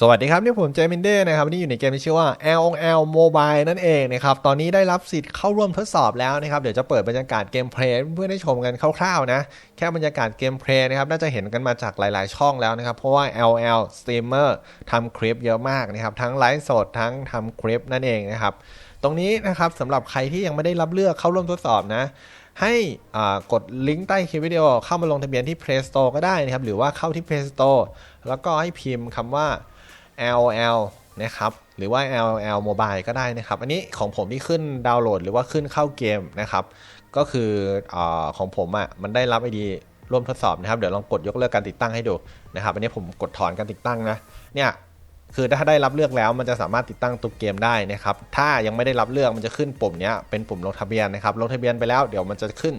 สวัสดีครับ นี่ผมเจมินเด้นะครับนนี้อยู่ในเกมที่ชื่อว่า LOL Mobile นั่นเองนะครับ ตอนนี้ได้รับสิทธิ์เข้าร่วมทดสอบแล้วนะครับ เดี๋ยวจะเปิดบรรยากาศเกมเพลย์เพื่อนๆได้ชมกันคร่าวๆนะ แค่บรรยากาศเกมเพลย์นะครับ น่าจะเห็นกันมาจากหลายๆช่องแล้วนะครับ เพราะว่า LOL Streamer ทำคลิปเยอะมากนะครับ ทั้งไลฟ์สดทั้งทำคลิปนั่นเองนะครับ ตรงนี้นะครับสำหรับใครที่ยังไม่ได้รับเลือกเข้าร่วมทดสอบนะให้กดลิงก์ใต้คลิปวิดีโอเข้ามาลงทะเบียนที่ Play Store ก็ได้นะครับ หรือว่าเข้าที่ Play Store แล้วก็ให้พิมพ์คำว่า LL นะครับหรือว่า LL Mobile ก็ได้นะครับ อันนี้ของผมที่ขึ้นดาวน์โหลด หรือว่าขึ้นเข้าเกมนะครับ ก็คืออของผมอะ่ะมันได้รับไอดีร่วมทดสอบนะครับ เดี๋ยวลองกดยกเลิกการติดตั้งให้ดูนะครับ อันนี้ผมกดถอนการติดตั้งนะ เนี่ยคือถ้าได้รับเลือกแล้วมันจะสามารถติดตั้งตัวเกมได้นะครับ ถ้ายังไม่ได้รับเลือกมันจะขึ้นปุ่มนี้เป็นปุ่มลงทะเบียนนะครับ ลงทะเบียนไปแล้วเดี๋ยวมันจะขึ้น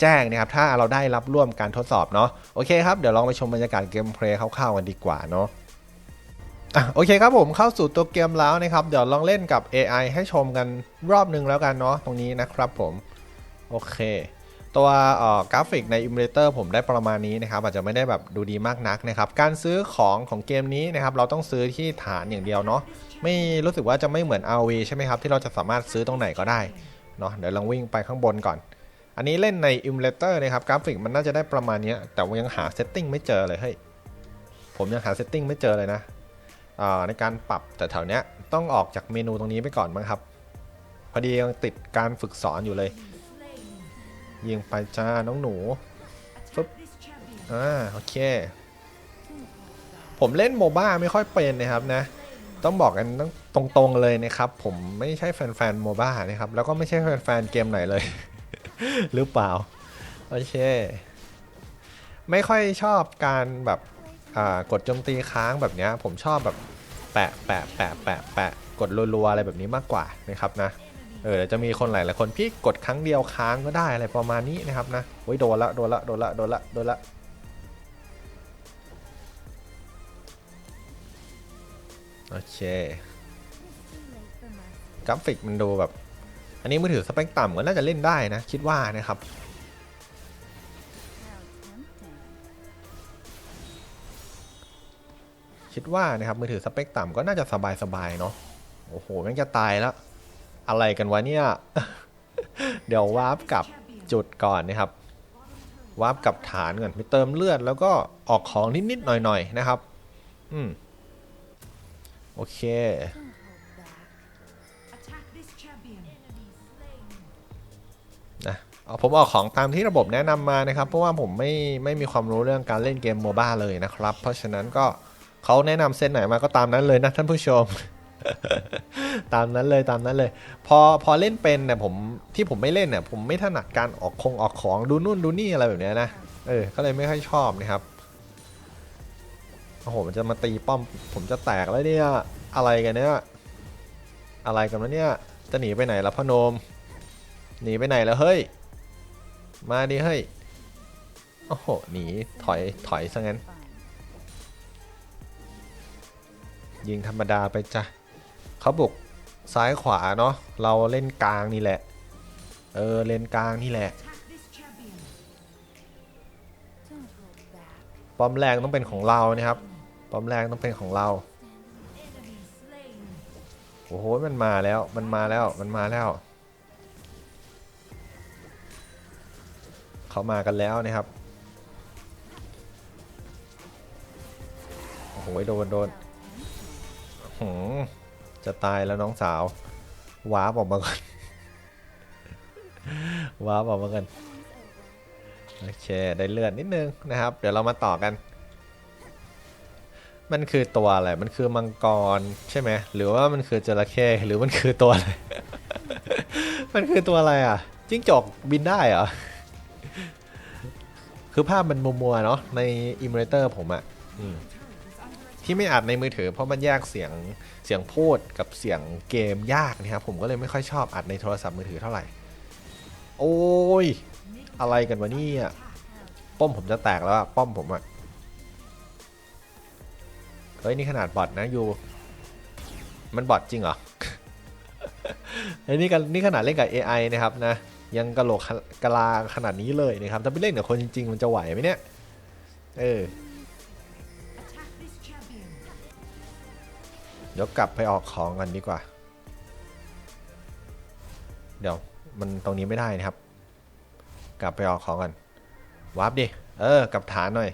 แจ้งนะครับ ถ้าเราได้รับร่วมการทดสอบเนาะ โอเคครับ เดี๋ยวลองไปชมบรรยากาศเกมเพลย์คร่าวๆกันดีกว่าเนาะ อะโอเคครับผมเข้าสู่ตัวเกมแล้วนะครับเดี๋ยวลองเล่นกับ AI ให้ชมกันรอบหนึ่งแล้วกันเนาะตรงนี้นะครับผมโอเค ตัวกราฟิกใน Emulator ผมได้ประมาณนี้นะครับ อาจจะไม่ได้แบบดูดีมากนักนะครับ การซื้อของของเกมนี้นะครับ เราต้องซื้อที่ฐานอย่างเดียวเนาะไม่รู้สึกว่าจะไม่เหมือน RV ใช่ไหมครับ ที่เราจะสามารถซื้อตรงไหนก็ได้เนาะเดี๋ยวลองวิ่งไปข้างบนก่อน อันนี้เล่นใน Emulator นะครับกราฟิกมันน่าจะได้ประมาณนี้แต่ยังหาเซตติ้งไม่เจอเลยเฮ้ยผมยังหาเซตติ้งไม่เจอเลยนะ ในการปรับแต่แถวเนี้ยต้องออกจากเมนูตรงนี้ไปก่อนมั้งครับ พอดียังติดการฝึกสอนอยู่เลย ยิงไปจ้าน้องหนูฟึบอ่าโอเค ผมเล่นโมบ้าไม่ค่อยเป็นนะครับนะ ต้องบอกกันต้องตรงๆเลยนะครับ ผมไม่ใช่แฟนๆโมบ้านะครับ แล้วก็ไม่ใช่แฟนๆเกมไหนเลย หรือเปล่า โอเค ไม่ค่อยชอบการแบบ กดโจมตีค้างแบบนี้ผมชอบแบบแปะแปะแปะแปะแปะกดรัวๆอะไรแบบนี้มากกว่านะครับนะเออเดี๋ยวจะมีคนหลายๆคนพี่กดครั้งเดียวค้างก็ได้อะไรประมาณนี้นะครับนะโอ้ยโดนละโดนละโดนละโดนละโดนละโอเคกราฟิกมันดูแบบ อันนี้มือถือสเปคต่ำก็น่าจะเล่นได้นะ คิดว่านะครับ คิดว่านะครับมือถือสเปคต่ำก็น่าจะสบายๆเนาะโอ้โหแม่งจะตายแล้ว อะไรกันวะเนี่ย เดี๋ยววาร์ปกลับจุดก่อนนะครับวาร์ปกลับฐานก่อนไปเติมเลือดแล้วก็ออกของนิดๆหน่อยๆนะครับ อืมโอเคนะเอาผมออกของตามที่ระบบแนะนำมานะครับ เพราะว่าผมไม่ไม่มีความรู้เรื่องการเล่นเกมโมบ้าเลยนะครับ เพราะฉะนั้นก็ เขาแนะนำเส้นไหนมาก็ตามนั้นเลยนะท่านผู้ชม ตามนั้นเลยตามนั้นเลย พอพอเล่นเป็นเนี่ยผมที่ผมไม่เล่นเนี่ยผมไม่ถนัดการออกคงออกของดูนู่นดูนี่อะไรแบบเนี้ยนะเออก็เลยไม่ค่อยชอบนะครับโอ้โหมันจะมาตีป้อม ผมจะแตกแล้วเนี่ยอะไรกันเนี่ยอะไรกันวะเนี่ยจะหนีไปไหนล่ะพอโนมหนีไปไหนแล้วเฮ้ย มาดิเฮ้ย โอ้โห หนี ถอย ถอยซะงั้น ยิงธรรมดาไปจ้ะเขาบุกซ้ายขวาเนาะเราเล่นกลางนี่แหละ เออเล่นกลางนี่แหละ ป้อมแรงต้องเป็นของเรานะครับ ป้อมแรงต้องเป็นของเรา โอ้โหมันมาแล้วมันมาแล้วมันมาแล้ว เขามากันแล้วนะครับ โอ้โหโดนโดน จะตายแล้วน้องสาวว้าบออกมาก่อนว้าบออกมากันโอเคได้เลือดนิดนึงนะครับ เดี๋ยวเรามาต่อกัน มันคือตัวอะไร มันคือมังกรใช่ไหมหรือว่ามันคือจระเข้หรือมันคือตัวอะไร มันคือตัวอะไรอะจิ้งจกบินได้เหรอคือภาพมันมัวๆเนาะในอิมูเลเตอร์ผมอะอืม ที่ไม่อัดในมือถือ เพราะมันแยกเสียงเสียงพูดกับเสียงเกมยากนะครับผมก็เลยไม่ค่อยชอบอัดในโทรศัพท์มือถือเท่าไหร่ โอ้ย อะไรกันวะนี่ยป้อมผมจะแตกแล้วอะป้อมผมอะเฮ้ยนี่ขนาดบอทนะอยู่มันบอทจริงเหรอไอ้นี่กันนี่ขนาดเล่นกับ AI นะครับนะยังกะโหลกกะลาขนาดนี้เลยนะครับถ้าไปเล่นกับคนจริงๆมันจะไหวไหมเนี่ย เออ เดี๋ยวกลับไปออกของกันดีกว่า เดี๋ยวมันตรงนี้ไม่ได้นะครับ กลับไปออกของกันวาร์ปดิ เออ กลับฐานหน่อย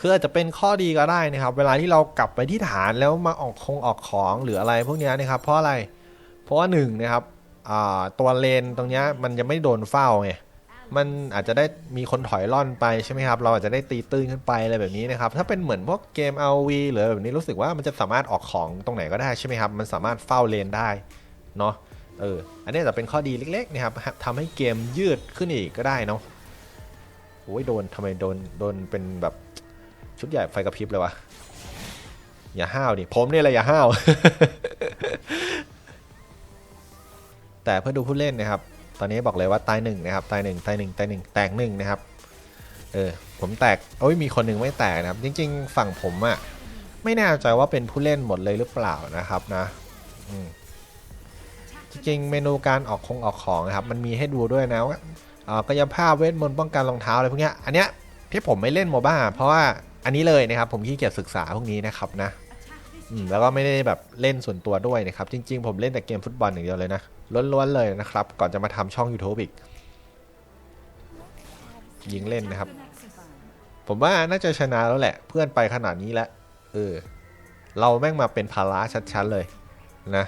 คืออาจจะเป็นข้อดีก็ได้นะครับ เวลาที่เรากลับไปที่ฐานแล้วมาออกคงออกของหรืออะไรพวกเนี้ยนะครับ เพราะอะไร เพราะว่าหนึ่งนะครับตัวเลนตรงเนี้ยมันจะไม่โดนเฝ้าไง มันอาจจะได้มีคนถอยล่อนไปใช่ไหมครับ เราอาจจะได้ตีตื้นขึ้นไปอะไรแบบนี้นะครับ ถ้าเป็นเหมือนพวกเกม RV หรือแบบนี้รู้สึกว่ามันจะสามารถออกของตรงไหนก็ได้ใช่ไหมครับ มันสามารถเฝ้าเลนได้เนาะ เออ อันนี้จะเป็นข้อดีเล็กๆนะครับทำให้เกมยืดขึ้นอีกก็ได้เนาะ โอ้ยโดนทำไมโดนโดนเป็นแบบชุดใหญ่ไฟกระพริบเลยวะ อย่าห้าวดิ ผมเนี่ยแหละอย่าห้าว แต่เพื่อดูผู้เล่นนะครับ ตอนนี้บอกเลยว่าตายหนึ่งนะครับตายหนึ่งตายหนึ่งตายหนึ่งแตกหนึ่งนะครับเออผมแตกโอ้ยมีคนหนึ่งไม่แตกนะครับ จริง ๆ ฝั่งผมอะไม่แน่ใจว่าเป็นผู้เล่นหมดเลยหรือเปล่านะครับนะจริงๆเมนูการออกคงออกของนะครับ มันมีให้ดูด้วยนะว่าอกายภาพเวทมนต์ป้องกันรองเท้าอะไรพวกนี้อันเนี้ยที่ผมไม่เล่นโมบ้าเพราะว่าอันนี้เลยนะครับ ผมขี้เกียจศึกษาพวกนี้นะครับนะ อืมแล้วก็ไม่ได้แบบเล่นส่วนตัวด้วยนะครับ จริง ๆ ผมเล่นแต่เกมฟุตบอลอย่างเดียวเลยนะล้วนๆเลยนะครับ ก่อนจะมาทำช่อง YouTube อีก ยิงเล่นนะครับ ผมว่าน่าจะชนะแล้วแหละ เพื่อนไปขนาดนี้แล้วเออ เราแม่งมาเป็นภาระชัดๆเลยนะ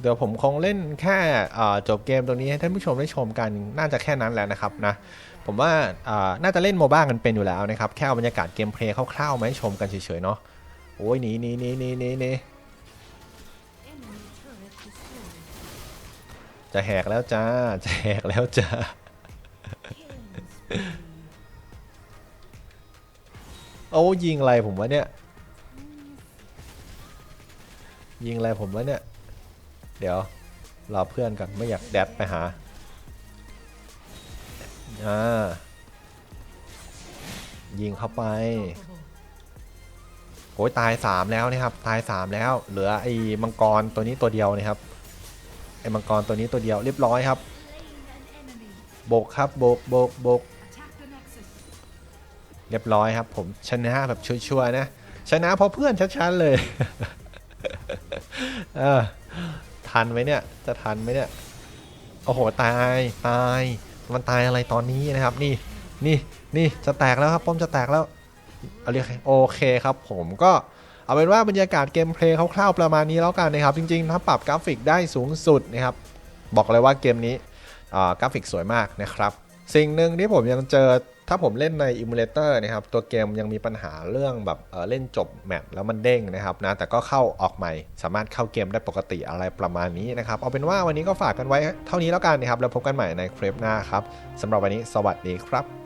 เดี๋ยวผมคงเล่นแค่จบเกมตรงนี้ให้ท่านผู้ชมได้ชมกันน่าจะแค่นั้นแหละนะครับนะ ผมว่าน่าจะเล่นโมบ้ากันเป็นอยู่แล้วนะครับ แค่เอาบรรยากาศเกมเพลย์คร่าวๆมาให้ชมกันเฉยๆเนาะโอ้ยหนีหนีหนีหนีหนีหนีจะแหกแล้วจ้า จะแหกแล้วจ้า โอ้ยิงอะไรผมวะเนี่ย ยิงอะไรผมวะเนี่ย เดี๋ยวรอเพื่อนก่อนไม่อยากแดดไปหา อ่ายิงเข้าไปโอ้ยตายสามแล้วนะครับ ตายสามแล้ว เหลือไอ้มังกรตัวนี้ตัวเดียวนะครับ ไอ้มังกรตัวนี้ตัวเดียวเรียบร้อยครับ โบกครับ โบกโบกโบกเรียบร้อยครับ ผมชนะแบบชัวร์ๆนะ ชนะเพราะเพื่อนชัดๆเลยเออทันไหมเนี่ย จะทันไหมเนี่ย โอ้โห ตาย ตาย มันตายอะไรตอนนี้นะครับ นี่นี่นี่จะแตกแล้วครับป้อมจะแตกแล้วเอาเรียกโอเคครับ ผมก็เอาเป็นว่าบรรยากาศเกมเพลย์คร่าวๆประมาณนี้แล้วกันนะครับ จริงๆ ถ้าปรับกราฟิกได้สูงสุดนะครับ บอกเลยว่าเกมนี้กราฟิกสวยมากนะครับ สิ่งหนึ่งที่ผมยังเจอ ถ้าผมเล่นในอิมูเลเตอร์นะครับ ตัวเกมยังมีปัญหาเรื่องแบบเเล่นจบแมตช์แล้วมันเด้งนะครับนะ แต่ก็เข้าออกใหม่ สามารถเข้าเกมได้ปกติอะไรประมาณนี้นะครับ เอาเป็นว่าวันนี้ก็ฝากกันไว้เท่านี้แล้วกันนะครับ แล้วพบกันใหม่ในคลิปหน้าครับสำหรับวันนี้สวัสดีครับ